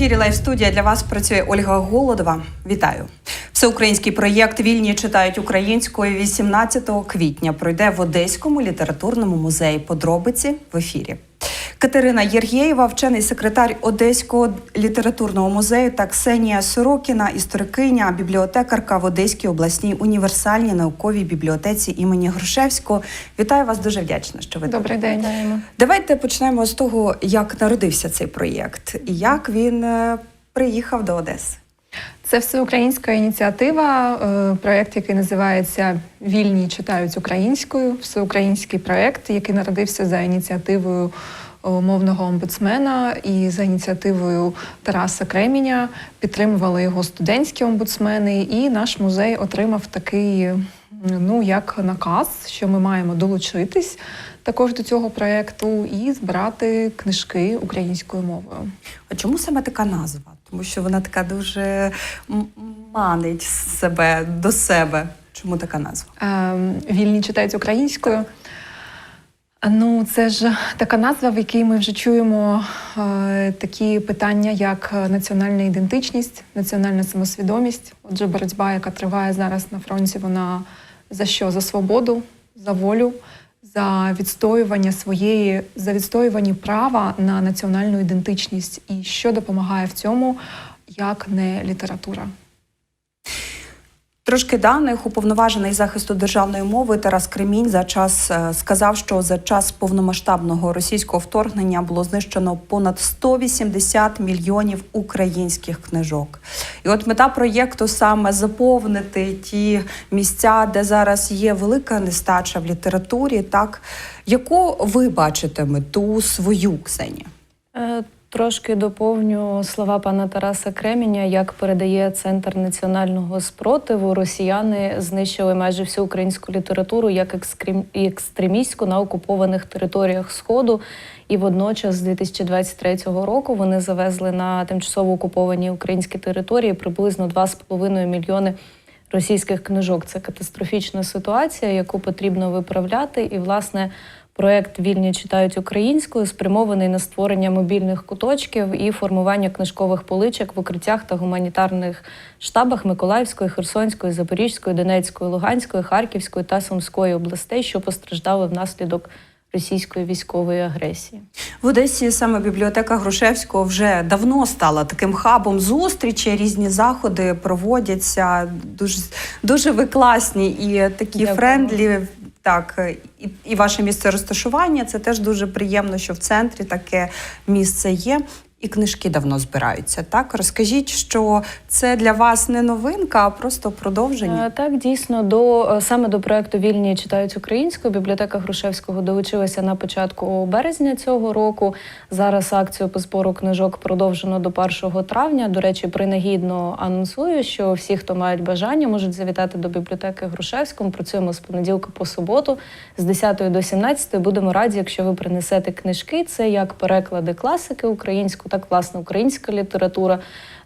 ефірі Лайв студія для вас працює Ольга Голодова. Вітаю! Всеукраїнський проєкт Вільні читають українською 18 квітня. Пройде в Одеському літературному музеї. Подробиці в ефірі. Катерина Єргєєва, вчений секретар Одеського літературного музею та Ксенія Сорокіна, історикиня, бібліотекарка в Одеській обласній універсальній науковій бібліотеці імені Грушевського. Вітаю вас дуже вдячна, що ви тут. Добрий день. Давайте почнемо з того, як народився цей проєкт і як він е, приїхав до Одеси. Це всеукраїнська ініціатива, е, проєкт, який називається Вільні читають українською. Всеукраїнський проєкт, який народився за ініціативою мовного омбудсмена і за ініціативою Тараса Креміня. Підтримували його студентські омбудсмени, і наш музей отримав такий. Ну, як наказ, що ми маємо долучитись також до цього проєкту і збирати книжки українською мовою. А чому саме така назва? Тому що вона така дуже манить себе до себе. Чому така назва? Ем, Вільні читають українською. А, Ну, це ж така назва, в якій ми вже чуємо е, такі питання, як національна ідентичність, національна самосвідомість. Отже, боротьба, яка триває зараз на фронті, вона за що? За свободу, за волю, за відстоювання своєї, за відстоювання права на національну ідентичність. І що допомагає в цьому, як не література. Трошки даних уповноважений захисту державної мови Тарас Кремінь за час е, сказав, що за час повномасштабного російського вторгнення було знищено понад 180 мільйонів українських книжок. І от мета проєкту саме заповнити ті місця, де зараз є велика нестача в літературі. Так яку ви бачите мету свою Ксенія? Трошки доповню слова пана Тараса Креміня, як передає Центр національного спротиву. Росіяни знищили майже всю українську літературу як екстремістську на окупованих територіях Сходу. І водночас, з 2023 року, вони завезли на тимчасово окуповані українські території приблизно 2,5 мільйони російських книжок. Це катастрофічна ситуація, яку потрібно виправляти. І, власне, Проект Вільні читають українською спрямований на створення мобільних куточків і формування книжкових поличок в укриттях та гуманітарних штабах Миколаївської, Херсонської, Запорізької, Донецької, Луганської, Харківської та Сумської областей, що постраждали внаслідок російської військової агресії. В Одесі саме бібліотека Грушевського вже давно стала таким хабом зустрічі. Різні заходи проводяться. Дуже дуже ви класні і такі Дякую. френдлі. Так, і, і ваше місце розташування це теж дуже приємно, що в центрі таке місце є. І книжки давно збираються. Так розкажіть, що це для вас не новинка, а просто продовження. Е, Так, дійсно, до е, саме до проекту Вільні читають українською. Бібліотека Грушевського долучилася на початку березня цього року. Зараз акцію по збору книжок продовжено до 1 травня. До речі, принагідно анонсую, що всі, хто мають бажання, можуть завітати до бібліотеки Грушевського. Працюємо з понеділка по суботу, з 10 до 17. Будемо раді, якщо ви принесете книжки. Це як переклади класики українську, так власне українська література.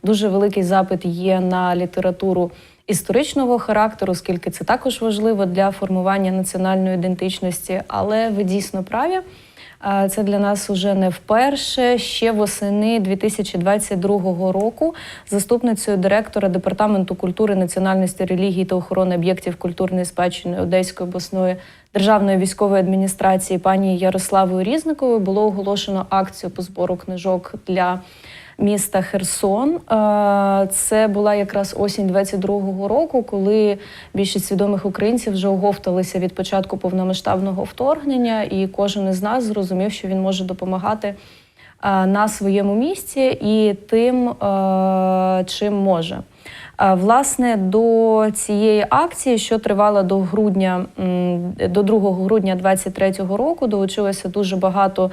Дуже великий запит є на літературу історичного характеру, оскільки це також важливо для формування національної ідентичності. Але ви дійсно праві. Це для нас уже не вперше. Ще восени 2022 року заступницею директора департаменту культури, національності, релігії та охорони об'єктів культурної спадщини Одеської обласної державної військової адміністрації пані Ярославою Різниковою було оголошено акцію по збору книжок для міста Херсон. Е, Це була якраз осінь 22-го року, коли більшість свідомих українців вже оговталися від початку повномасштабного вторгнення, і кожен із нас зрозумів, що він може допомагати е, на своєму місці і тим, е, чим може. Власне, до цієї акції, що тривала до грудня, до 2 грудня 2023 року, долучилося дуже багато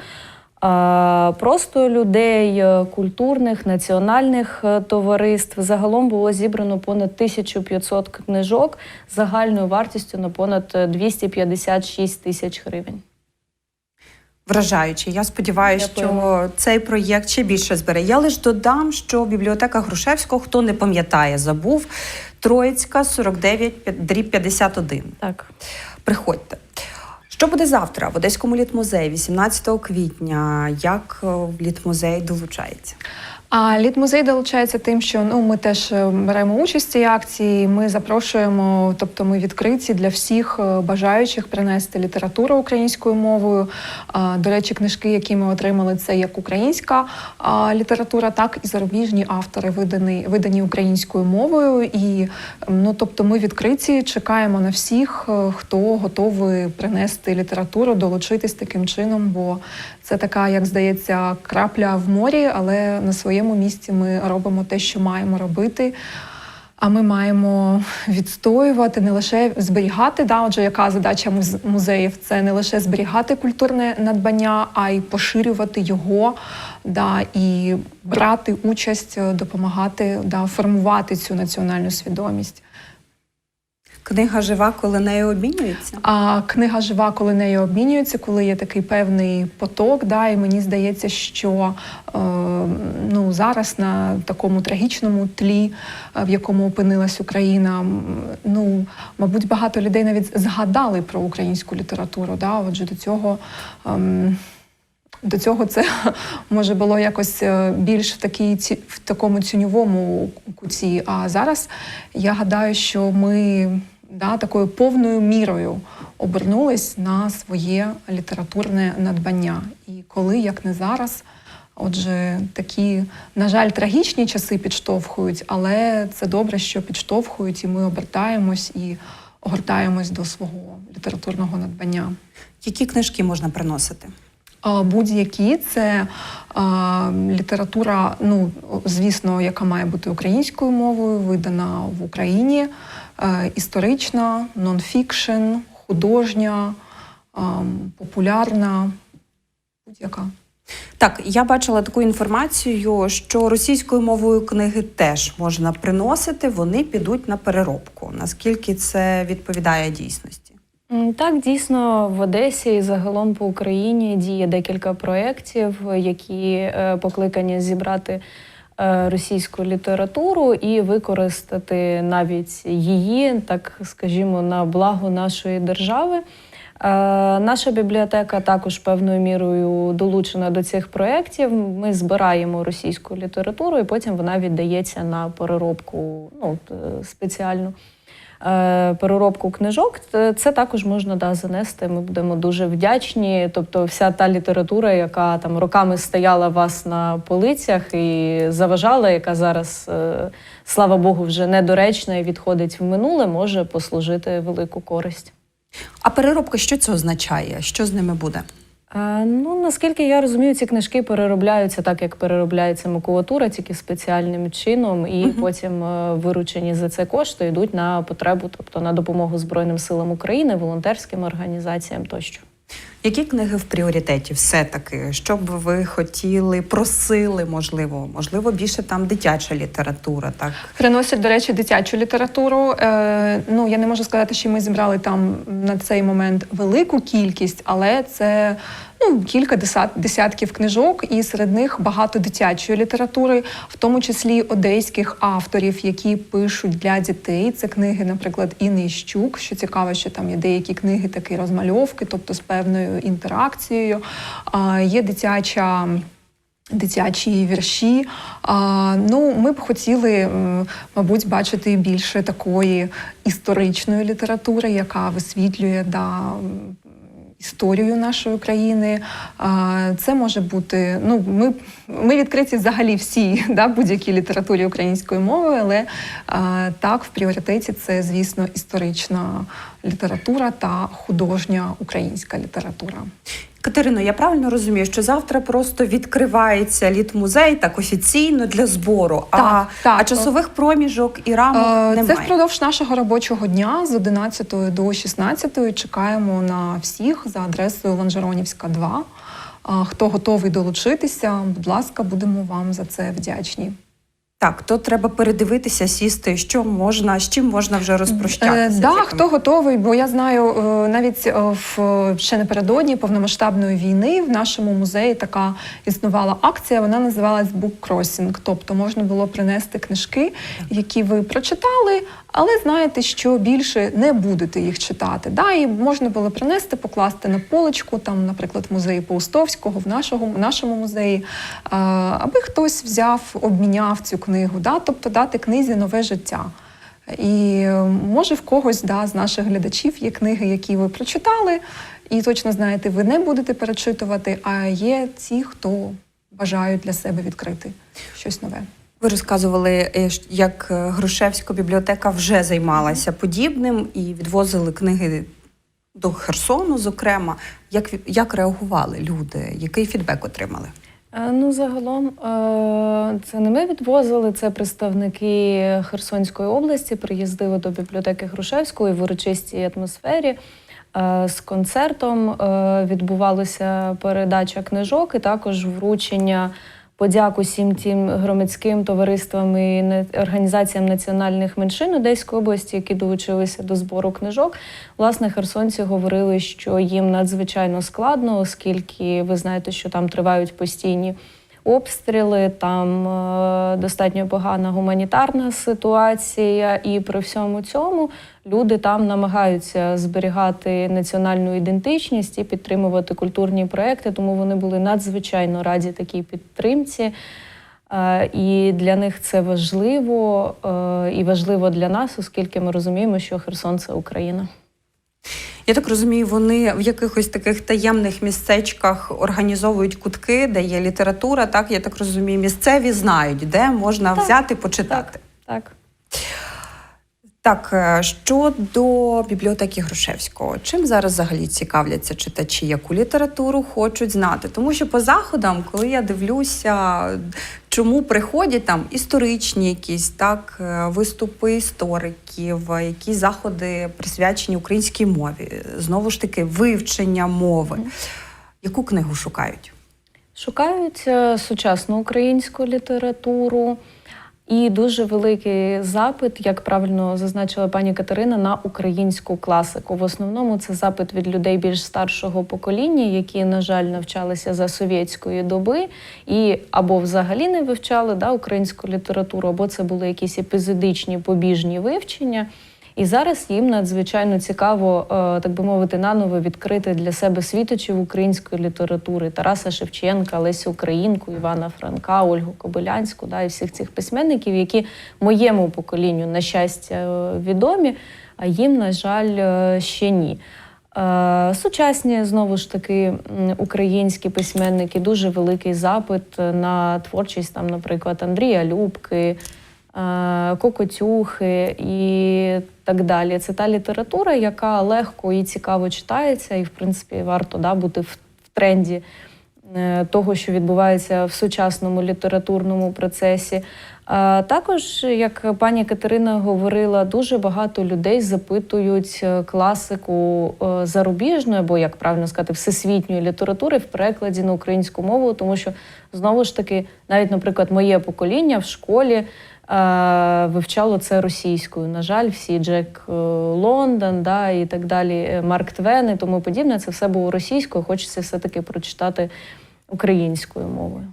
просто людей, е, культурних, національних е, товариств. Загалом було зібрано понад 1500 книжок з загальною вартістю на понад е, 256 тисяч гривень. Вражаюче. Я сподіваюся, що цей проєкт ще більше збере. Я лише додам, що бібліотека Грушевського, хто не пам'ятає, забув Троїцька 49 дріб 51. Так. Приходьте. Що буде завтра в Одеському літмузеї, 18 квітня? Як е, літмузей долучається? А літмузей долучається тим, що ну ми теж е, беремо участь в цій акції. Ми запрошуємо, тобто ми відкриті для всіх е, бажаючих принести літературу українською мовою. До речі, книжки, які ми отримали, це як українська література, так і зарубіжні автори, видані, видані українською мовою. І ну, тобто, ми відкриті, чекаємо на всіх, е, хто готовий принести літературу, долучитись таким чином, бо це така, як здається, крапля в морі, але на своєму місці ми робимо те, що маємо робити. А ми маємо відстоювати не лише зберігати. Да, отже, яка задача музеїв? Це не лише зберігати культурне надбання, а й поширювати його, да, і брати участь, е, допомагати да, формувати цю національну свідомість. Книга жива, коли нею обмінюється. А книга жива, коли нею обмінюється, коли є такий певний поток. Да, і мені здається, що е, ну, зараз на такому трагічному тлі, е, в якому опинилась Україна, ну, мабуть, багато людей навіть згадали про українську літературу. Да? Отже, до цього. ем, до цього це може було якось е, більш в такій в такому ціньовому куті. А зараз я гадаю, що ми да, такою повною мірою обернулись на своє літературне надбання. І коли, як не зараз, отже, такі, на жаль, трагічні часи підштовхують, але це добре, що підштовхують, і ми обертаємось і огортаємось до свого літературного надбання. Які книжки можна приносити? Будь-які це література, ну звісно, яка має бути українською мовою, видана в Україні, е, історична, нонфікшн, художня, популярна, будь-яка. Так, я бачила таку інформацію, що російською мовою книги теж можна приносити, вони підуть на переробку. Наскільки це відповідає дійсності? Так, дійсно, в Одесі і загалом по Україні діє декілька проєктів, які е, покликані зібрати е, російську літературу і використати навіть її, так скажімо, на благо нашої держави. Е, Наша бібліотека також певною мірою долучена до цих проєктів. Ми збираємо російську літературу, і потім вона віддається на переробку ну, спеціальну переробку книжок. Це- також можна да, занести. Ми будемо дуже вдячні. Тобто, вся та література, яка там роками стояла вас на полицях і заважала, яка зараз, е, слава Богу, вже недоречна і відходить в минуле, може послужити велику користь. А переробка що це означає? Що з ними буде? Ну, наскільки я розумію, ці книжки переробляються так, як переробляється макулатура, тільки спеціальним чином, і Мгм. потім е, виручені за це кошти йдуть на потребу, тобто на допомогу Збройним силам України, волонтерським організаціям тощо. Які книги в пріоритеті? Все-таки, що б ви хотіли, просили, можливо, можливо, більше там дитяча література, так? Приносять, до речі, дитячу літературу. Е, ну, я не можу сказати, що ми зібрали там на цей момент велику кількість, але це ну, кілька десят, десятків книжок, і серед них багато дитячої літератури, в тому числі одеських авторів, які пишуть для дітей. Це книги, наприклад, Інни Щук. Що цікаво, що там є деякі книги такі розмальовки, тобто з певною інтеракцією. А, є дитяча. Дитячі вірші. А, ну, ми б хотіли, мабуть, бачити більше такої історичної літератури, яка висвітлює да, історію нашої країни. Це може бути. Ну, ми, ми відкриті взагалі всі да, будь-якій літературі української мови, але так, в пріоритеті це, звісно, історична література та художня українська література. Катерино, я правильно розумію, що завтра просто відкривається літмузей так офіційно для збору, а, Так, так. а часових проміжок і рамок Е, немає. Це впродовж нашого робочого дня з 11 до 16 чекаємо на всіх за адресою Ланжеронівська 2. Хто готовий долучитися, будь ласка, будемо вам за це вдячні. Так, то треба передивитися, сісти, що можна, з чим можна вже розпрощатися. Е, да, хто готовий, бо я знаю е, навіть е, в ще напередодні повномасштабної війни в нашому музеї така існувала акція. Вона називалась Book Crossing. Тобто можна було принести книжки, які ви прочитали, але знаєте, що більше не будете їх читати. Да, і можна було принести, покласти на поличку, там, наприклад, в музеї Паустовського, в нашого в нашому музеї, а, аби хтось взяв, обміняв цю книгу, да, тобто дати книзі нове життя. І е, може в когось да, з наших глядачів є книги, які ви прочитали, і точно знаєте, ви не будете перечитувати, а є ті, хто бажають для себе відкрити щось нове. Ви розказували, е, як е, Грушевська бібліотека вже займалася подібним і відвозили книги до Херсону, зокрема. Як, як реагували люди? Який фідбек отримали? Е, Ну, загалом, це не ми відвозили, це представники Херсонської області приїздили до бібліотеки Грушевської в урочистій атмосфері. З концертом відбувалася передача книжок і також вручення подяку всім тим громадським товариствам і організаціям національних меншин Одеської області, які долучилися до збору книжок. Власне, херсонці говорили, що їм надзвичайно складно, оскільки ви знаєте, що там тривають постійні обстріли, там е, достатньо погана гуманітарна ситуація, і при всьому цьому люди там намагаються зберігати національну ідентичність і підтримувати культурні проекти, тому вони були надзвичайно раді такій підтримці. Е, І для них це важливо е, і важливо для нас, оскільки ми розуміємо, що Херсон це Україна. Я так розумію, вони в якихось таких таємних містечках організовують кутки, де є література. Так, я так розумію, місцеві знають, де можна Так, взяти почитати. Так. Так, е, щодо бібліотеки Грушевського, чим зараз взагалі цікавляться читачі, яку літературу хочуть знати? Тому що по заходам, коли я дивлюся, чому приходять там історичні якісь так е, виступи істориків, які заходи присвячені українській мові, знову ж таки, вивчення мови. Яку книгу шукають? Шукають е, сучасну українську літературу і дуже великий запит, як правильно зазначила пані Катерина, на українську класику. В основному це запит від людей більш старшого покоління, які, на жаль, навчалися за совєтської доби і або взагалі не вивчали да, українську літературу, або це були якісь епізодичні побіжні вивчення. І зараз їм надзвичайно цікаво, е, так би мовити, наново відкрити для себе світочів української літератури Тараса Шевченка, Лесю Українку, Івана Франка, Ольгу Кобилянську, да, і всіх цих письменників, які моєму поколінню, на щастя, е, відомі, а їм, на жаль, е, ще ні. Сучасні знову ж таки українські письменники, дуже великий запит на творчість, там, наприклад, Андрія Любки, Кокотюхи і так далі. Це та література, яка легко і цікаво читається, і, в принципі, варто да, бути в, тренді е, того, що відбувається в сучасному літературному процесі. А також, як пані Катерина говорила, дуже багато людей запитують е, класику е, зарубіжної, або як правильно сказати, всесвітньої літератури в перекладі на українську мову, тому що знову ж таки, навіть, наприклад, моє покоління в школі е, вивчало це російською. На жаль, всі Джек е, Лондон, да, і так далі, е, Марк Твен і тому подібне, це все було російською. Хочеться все-таки прочитати українською мовою.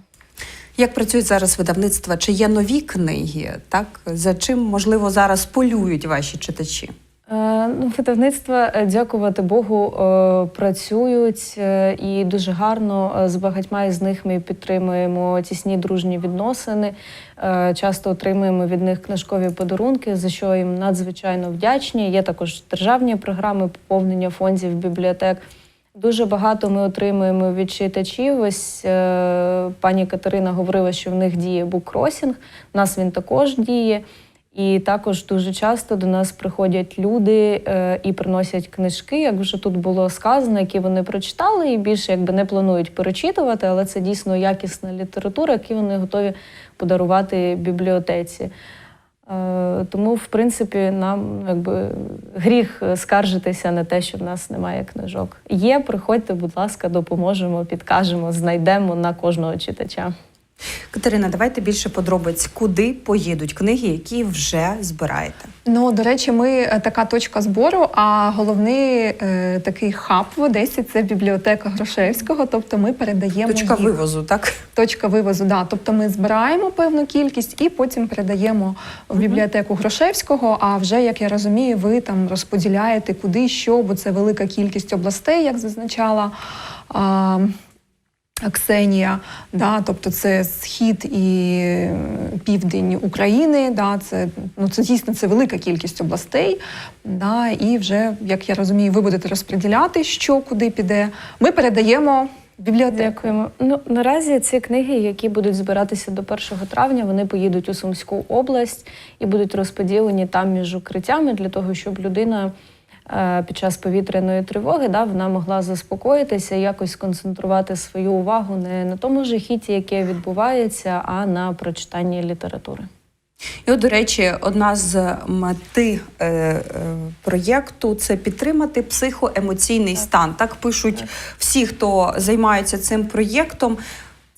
Як працюють зараз видавництва? Чи є нові книги? Так за чим можливо зараз полюють ваші читачі? Е, Ну, видавництва, е, дякувати Богу, е, працюють і дуже гарно з багатьма із них ми підтримуємо тісні дружні відносини. Часто отримуємо від них книжкові подарунки, за що їм надзвичайно вдячні. Є також державні програми поповнення фондів бібліотек. Дуже багато ми отримуємо від читачів. Ось пані Катерина говорила, що в них діє буккросінг. У нас він також діє. І також дуже часто до нас приходять люди е, і приносять книжки, як вже тут було сказано, які вони прочитали, і більше якби не планують перечитувати, але це дійсно якісна література, яку вони готові подарувати бібліотеці. Е, Тому, в принципі, нам якби гріх скаржитися на те, що в нас немає книжок. Є, приходьте, будь ласка, допоможемо, підкажемо, знайдемо на кожного читача. Катерина, давайте більше подробиць, куди поїдуть книги, які вже збираєте. Ну, до речі, ми е, така точка збору, а головний е, такий хаб в Одесі це бібліотека Грушевського. Тобто ми передаємо Точка їх. вивозу, так? Точка вивозу, да. Тобто ми збираємо певну кількість і потім передаємо в бібліотеку Грушевського. А вже як я розумію, ви там розподіляєте куди що, бо це велика кількість областей, як зазначала. А, Ксенія, да, тобто це схід і е, південь України, да, це, ну, це дійсно це велика кількість областей. Да, і вже, як я розумію, ви будете розподіляти, що куди піде. Ми передаємо бібліотеку. Дякуємо. Ну наразі ці книги, які будуть збиратися до 1 травня, вони поїдуть у Сумську область і будуть розподілені там між укриттями для того, щоб людина. Е, Під час повітряної тривоги да, вона могла заспокоїтися, якось сконцентрувати свою увагу не на тому жахіті, яке відбувається, а на прочитанні літератури. І от, до речі, одна з мети е, е, проєкту це підтримати психоемоційний стан. Так пишуть всі, хто займаються цим проєктом.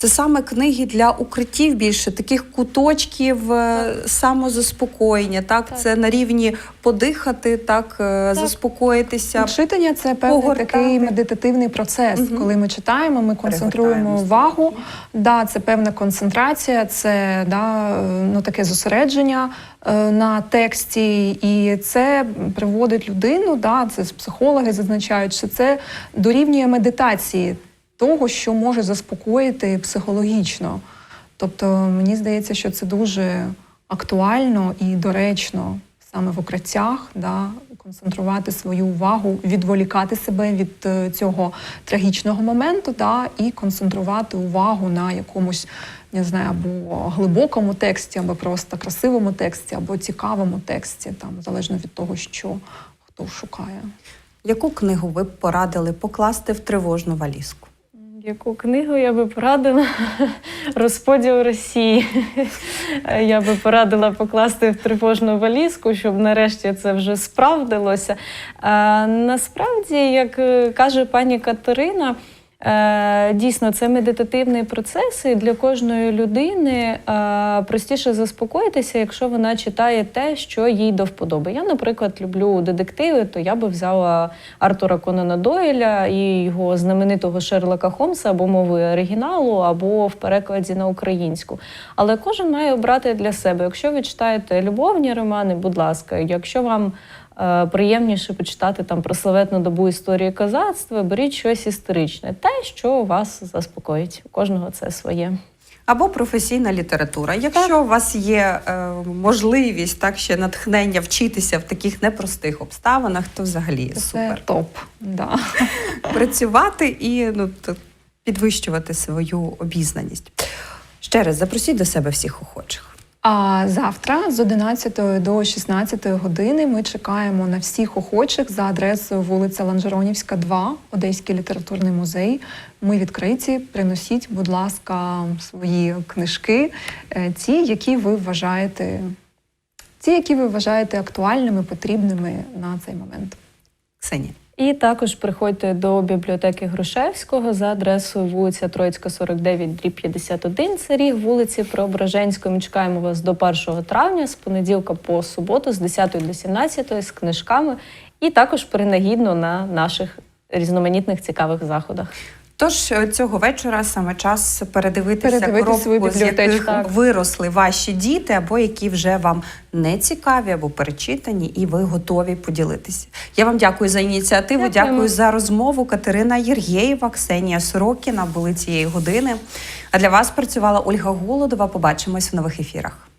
Це саме книги для укриттів більше, таких куточків е, самозаспокоєння. Так? Так. це на рівні подихати, так, е, заспокоїтися. Читання це певний Погортати. такий медитативний процес. Мгм. Коли ми читаємо, ми концентруємо увагу. Да, це певна концентрація, це да, е, ну, таке зосередження на тексті, і це приводить людину. Да, це психологи зазначають, що це дорівнює медитації того, що може заспокоїти психологічно. Тобто, мені здається, що це дуже актуально і доречно саме в укриттях, да, концентрувати свою увагу, відволікати себе від е, цього трагічного моменту, да, і концентрувати увагу на якомусь, не знаю, або глибокому тексті, або просто красивому тексті, або цікавому тексті, там залежно від того, що хто шукає. Яку книгу ви б порадили покласти в тривожну валізку? Яку книгу я би порадила? Розподіл Росії. Я би порадила покласти в тривожну валізку, щоб нарешті це вже справдилося. А, насправді, як е, каже пані Катерина, е, дійсно це медитативний процес, і для кожної людини е, простіше заспокоїтися, якщо вона читає те, що їй до вподоби. Я, наприклад, люблю детективи, то я би взяла Артура Конана Дойля і його знаменитого Шерлока Холмса або мовою оригіналу, або в перекладі на українську. Але кожен має обрати для себе. Якщо ви читаєте любовні романи, будь ласка, якщо вам е, приємніше почитати там про славетну добу історії козацтва, беріть щось історичне, те, що вас заспокоїть. У кожного це своє. Або професійна література. Якщо у вас є е, можливість так ще натхнення вчитися в таких непростих обставинах, то взагалі Це супер. топ. Да. Працювати і ну, підвищувати свою обізнаність. Ще раз запросіть до себе всіх охочих. А завтра з 11 до 16 години ми чекаємо на всіх охочих за адресою вулиця Ланжеронівська, 2, Одеський літературний музей. Ми відкриті. Приносіть, будь ласка, свої книжки, е, ті, які ви вважаєте, ті, які ви вважаєте актуальними, потрібними на цей момент. Ксенія. І також приходьте до бібліотеки Грушевського за адресою вулиця Троїцька, 49, дріб 51. Це ріг вулиці Преображенської. Ми чекаємо вас до 1 травня, з понеділка по суботу, з 10 до 17, з книжками, і також принагідно на наших різноманітних цікавих заходах. Тож е, цього вечора саме час передивитися Передивити коробку, з яких Так. виросли ваші діти, або які вже вам не цікаві, або перечитані, і ви готові поділитися. Я вам дякую за ініціативу. Дякуємо. Дякую за розмову. Катерина Єргєєва, Ксенія Сорокіна були цієї години. А для вас працювала Ольга Голодова. Побачимось в нових ефірах.